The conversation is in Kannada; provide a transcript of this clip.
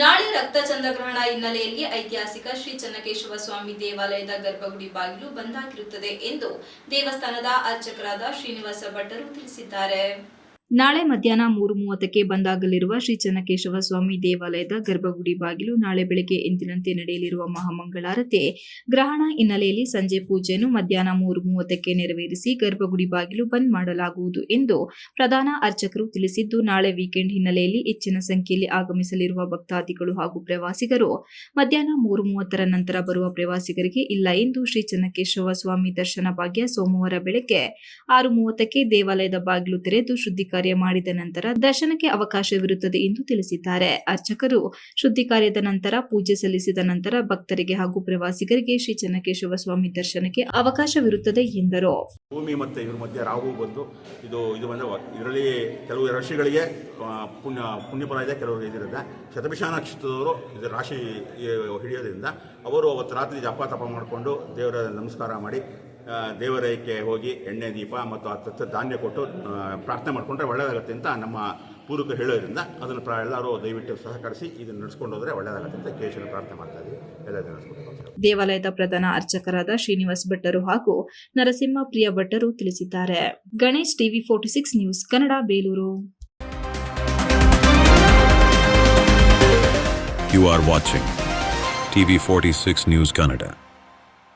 ನಾಳೆ ರಕ್ತ ಚಂದ್ರಗ್ರಹಣ ಹಿನ್ನೆಲೆಯಲ್ಲಿ ಐತಿಹಾಸಿಕ ಶ್ರೀ ಚನ್ನಕೇಶವ ಸ್ವಾಮಿ ದೇವಾಲಯದ ಗರ್ಭಗುಡಿ ಬಾಗಿಲು ಬಂದಾಗಿರುತ್ತದೆ ಎಂದು ದೇವಸ್ಥಾನದ ಅರ್ಚಕರಾದ ಶ್ರೀನಿವಾಸ ಭಟ್ಟರು ತಿಳಿಸಿದ್ದಾರೆ. ನಾಳೆ ಮಧ್ಯಾಹ್ನ ಮೂರು ಮೂವತ್ತಕ್ಕೆ ಬಂದಾಗಲಿರುವ ಶ್ರೀ ಚನ್ನಕೇಶವ ಸ್ವಾಮಿ ದೇವಾಲಯದ ಗರ್ಭಗುಡಿ ಬಾಗಿಲು ನಾಳೆ ಬೆಳಗ್ಗೆ ಎಂದಿನಂತೆ ನಡೆಯಲಿರುವ ಮಹಾಮಂಗಳಾರತಿ. ಗ್ರಹಣ ಹಿನ್ನೆಲೆಯಲ್ಲಿ ಸಂಜೆ ಪೂಜೆಯನ್ನು ಮಧ್ಯಾಹ್ನ ಮೂರು ಮೂವತ್ತಕ್ಕೆ ನೆರವೇರಿಸಿ ಗರ್ಭಗುಡಿ ಬಾಗಿಲು ಬಂದ್ ಮಾಡಲಾಗುವುದು ಎಂದು ಪ್ರಧಾನ ಅರ್ಚಕರು ತಿಳಿಸಿದ್ದು, ನಾಳೆ ವೀಕೆಂಡ್ ಹಿನ್ನೆಲೆಯಲ್ಲಿ ಹೆಚ್ಚಿನ ಸಂಖ್ಯೆಯಲ್ಲಿ ಆಗಮಿಸಲಿರುವ ಭಕ್ತಾದಿಗಳು ಹಾಗೂ ಪ್ರವಾಸಿಗರು ಮಧ್ಯಾಹ್ನ ಮೂರು ಮೂವತ್ತರ ನಂತರ ಬರುವ ಪ್ರವಾಸಿಗರಿಗೆ ಇಲ್ಲ ಎಂದು ಶ್ರೀ ಚನ್ನಕೇಶವ ಸ್ವಾಮಿ ದರ್ಶನ ಭಾಗ್ಯ ಸೋಮವಾರ ಬೆಳಗ್ಗೆ ಆರು ಮೂವತ್ತಕ್ಕೆ ದೇವಾಲಯದ ಬಾಗಿಲು ತೆರೆದು ಶುದ್ಧಿ ಕಾರ್ಯ ಮಾಡಿದ ನಂತರ ದರ್ಶನಕ್ಕೆ ಅವಕಾಶವಿರುತ್ತದೆ ಎಂದು ತಿಳಿಸಿದ್ದಾರೆ. ಅರ್ಚಕರು ಶುದ್ಧಿ ಕಾರ್ಯದ ನಂತರ ಪೂಜೆ ಸಲ್ಲಿಸಿದ ನಂತರ ಭಕ್ತರಿಗೆ ಹಾಗೂ ಪ್ರವಾಸಿಗರಿಗೆ ಶ್ರೀ ಚನ್ನಕೇಶವ ಸ್ವಾಮಿ ದರ್ಶನಕ್ಕೆ ಅವಕಾಶವಿರುತ್ತದೆ ಎಂದರು. ಭೂಮಿ ಮತ್ತೆ ಇವರ ಮಧ್ಯೆ ರಾಹು ಬಂದು ಇದು ಇದು ಬಂದ್ರೆ ಇದರಲ್ಲಿ ಕೆಲವು ರಾಶಿಗಳಿಗೆ ಪುಣ್ಯ, ಪುಣ್ಯಫಲ ಇದೆ ಕೆಲವರು ಇದಿರುತ್ತೆ. ಶತಭಿಷ ನಕ್ಷತ್ರದವರು ಇದು ರಾಶಿ ಹಿಡಿಯೋದ್ರಿಂದ ಅವರು ಅವತ್ತು ರಾತ್ರಿ ಜಪ ತಪ ಮಾಡಿಕೊಂಡು ದೇವರ ನಮಸ್ಕಾರ ಮಾಡಿ ಆ, ದೇವರಕ್ಕೆ ಹೋಗಿ ಎಣ್ಣೆ ದೀಪ ಮತ್ತು ಹತ್ತು ಧಾನ್ಯ ಕೊಟ್ಟು ಪ್ರಾರ್ಥನೆ ಮಾಡಿಕೊಂಡ್ರೆ ಒಳ್ಳೆಯದಾಗುತ್ತೆ ಅಂತ ನಮ್ಮ ಪೂರ್ವಕರು ಹೇಳೋದ್ರಿಂದ ಅದನ್ನು ಪ್ರ ಎಲ್ಲರೂ ದಯವಿಟ್ಟು ಸಹಕರಿಸಿ ಇದನ್ನು ನಡೆಸ್ಕೊಂಡು ಹೋದರೆ ಒಳ್ಳೆಯದಾಗುತ್ತೆ ಅಂತ ಕೇಶನ ಪ್ರಾರ್ಥನೆ ಮಾಡ್ತಾ ಇದ್ದೀವಿ. ಎಲ್ಲ ದೇವಾಲಯದ ಪ್ರಧಾನ ಅರ್ಚಕರಾದ ಶ್ರೀನಿವಾಸ್ ಭಟ್ಟರು ಹಾಗೂ ನರಸಿಂಹ ಪ್ರಿಯ ಭಟ್ಟರು ತಿಳಿಸಿದ್ದಾರೆ. Ganesh TV forty six news Kannada Belur. You You are watching TV46 News Canada.